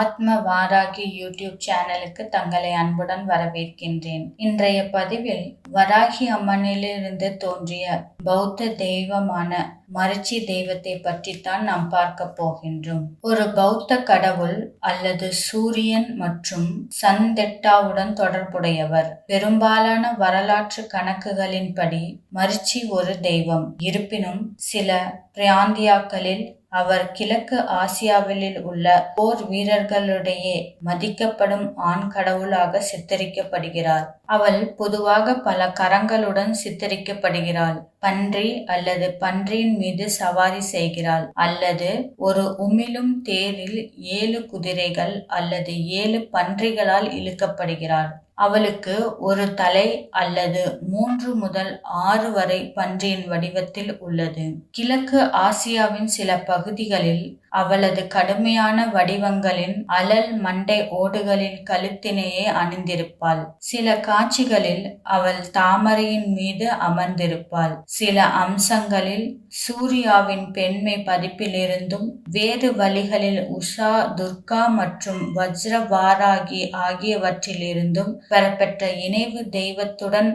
ஆத்ம வாராகி யூடியூப் சேனலுக்கு தங்களை அன்புடன் வரவேற்கின்றேன். இன்றைய பதிவில் வராகி அம்மனிலிருந்து தோன்றிய பௌத்த தெய்வமான மரிச்சி தெய்வத்தை பற்றித்தான் நாம் பார்க்க போகின்றோம். ஒரு பௌத்த கடவுள் அல்லது சூரியன் மற்றும் சந்தெட்டாவுடன் தொடர்புடையவர். பெரும்பாலான வரலாற்று கணக்குகளின்படி மரிச்சி ஒரு தெய்வம். இருப்பினும் சில பிராந்தியாக்களில் அவர் கிழக்கு ஆசியாவில் உள்ள போர் வீரர்களிடையே மதிக்கப்படும் ஆண் கடவுளாக சித்தரிக்கப்படுகிறார். அவள் பொதுவாக பல கரங்களுடன் சித்தரிக்கப்படுகிறாள். பன்றி அல்லது பன்றியின் மீது சவாரி செய்கிறாள். அல்லது ஒரு உமிழும் தேரில் ஏழு குதிரைகள் அல்லது ஏழு பன்றிகளால் இழுக்கப்படுகிறாள். அவளுக்கு ஒரு தலை அல்லது மூன்று முதல் ஆறு வரை பன்றியின் வடிவத்தில் உள்ளது. கிழக்கு ஆசியாவின் சில பகுதிகளில் அவளது கடுமையான வடிவங்களின் அலல் மண்டை ஓடுகளின் கழுத்தினையே அணிந்திருப்பாள். சில காட்சிகளில் அவள் தாமரையின் மீது அமர்ந்திருப்பாள். சில அம்சங்களில் சூர்யாவின் பெண்மை பதிப்பிலிருந்தும் வேறு வழிகளில் உஷா துர்கா மற்றும் வஜ்ரவாராகி ஆகியவற்றிலிருந்தும் பெறப்பெற்ற இணைவு தெய்வத்துடன்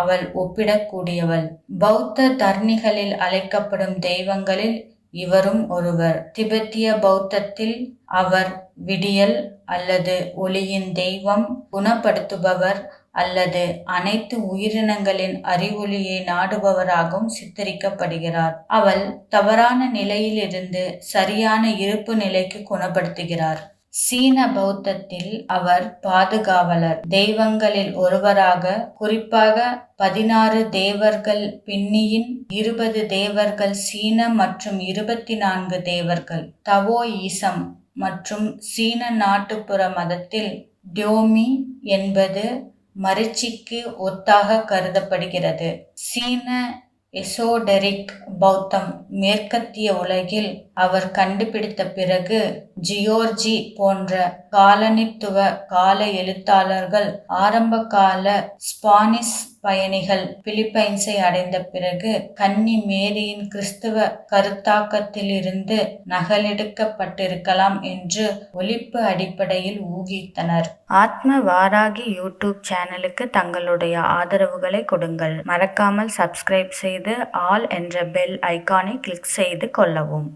அவள் ஒப்பிடக்கூடியவள். பௌத்த தர்ணிகளில் அழைக்கப்படும் தெய்வங்களில் இவரும் ஒருவர். திபெத்திய பௌத்தத்தில் அவர் விடியல் அல்லது ஒளியின் தெய்வம் குணப்படுத்துபவர் அல்லது அனைத்து உயிரினங்களின் அறிவொளியை நாடுபவராகவும் சித்தரிக்கப்படுகிறார். அவள் தவறான நிலையிலிருந்து சரியான இருப்பு நிலைக்கு குணப்படுத்துகிறார். சீன பௌத்தத்தில் அவர் பாதுகாவலர். தெய்வங்களில் ஒருவராக குறிப்பாக பதினாறு தேவர்கள் பின்னியின் இருபது தேவர்கள் சீன மற்றும் இருபத்தி நான்கு தேவர்கள் தவோயிசம் மற்றும் சீன நாட்டுப்புற மதத்தில் டியோமி என்பது மரிச்சிக்கு ஒத்தாக கருதப்படுகிறது. சீன எசோடெரிக் பௌத்தம் மேற்கத்திய உலகில் அவர் கண்டுபிடித்த பிறகு ஜியோர்ஜி போன்ற காலனித்துவ கால எழுத்தாளர்கள் ஆரம்பகால ஸ்பானிஷ் பயணிகள் பிலிப்பைன்ஸை அடைந்த பிறகு கன்னி மேரியின் கிறிஸ்துவ கருத்தாக்கத்திலிருந்து நகலெடுக்கப்பட்டிருக்கலாம் என்று ஒழிப்பு அடிப்படையில் ஊகித்தனர். ஆத்ம வாராகி யூடியூப் சேனலுக்கு தங்களுடைய ஆதரவுகளை கொடுங்கள். மறக்காமல் சப்ஸ்கிரைப் செய்து ஆல் என்ற பெல் ஐக்கானை கிளிக் செய்து கொள்ளவும்.